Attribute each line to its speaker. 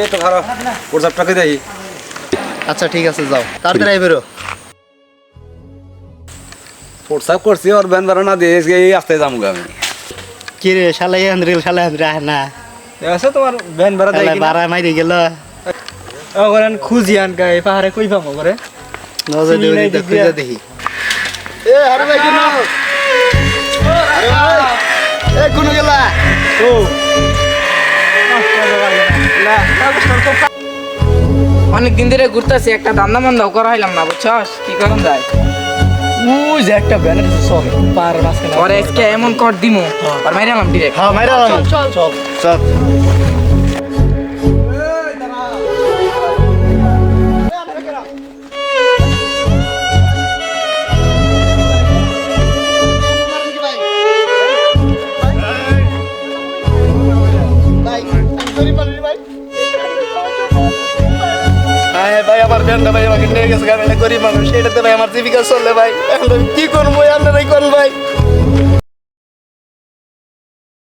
Speaker 1: এই তো
Speaker 2: আচ্ছা ঠিক আছে যাও। তাড়াতাড়ি বেরো?
Speaker 1: হোয়াটসঅ্যাপ করছি ওর ব্যান বারো না দিয়ে এই আসতে যাব আমি।
Speaker 2: কি রে শালাই আন্দ্রিল শালাই আন্দ্রে না।
Speaker 1: আছে তোমার ব্যান ভাড়া দেয়
Speaker 2: শালাই মাইরে গেল।
Speaker 3: ওখানে খুঁজি আনকা এই পাহাড়ে কই পাবো করে
Speaker 2: নজর
Speaker 3: দিয়া।
Speaker 2: খুঁজে দেখি। এ আরে ভাই কোন আরে ভাই এ কোন গেলা।
Speaker 4: অনেক দিন ধরে ঘুরতেছি একটা দান্দা মান্দাও করা হইলাম না বুঝছস? কি করুন যায়?
Speaker 3: ওই যে একটা ব্যানার মাঝখানে।
Speaker 4: আজকে এমন কর দিমু। আর মাইরে আলাম ডিরেক্ট
Speaker 2: হ্যাঁ মাইরা চল। চল চল। আমার ব্যান্ডটা ভাই আমাকে নিয়ে গেছে গরিব মানুষ, এটাতে ভাই আমার জীবিকা চলে ভাই। কি করব? আপনারাই করুন ভাই?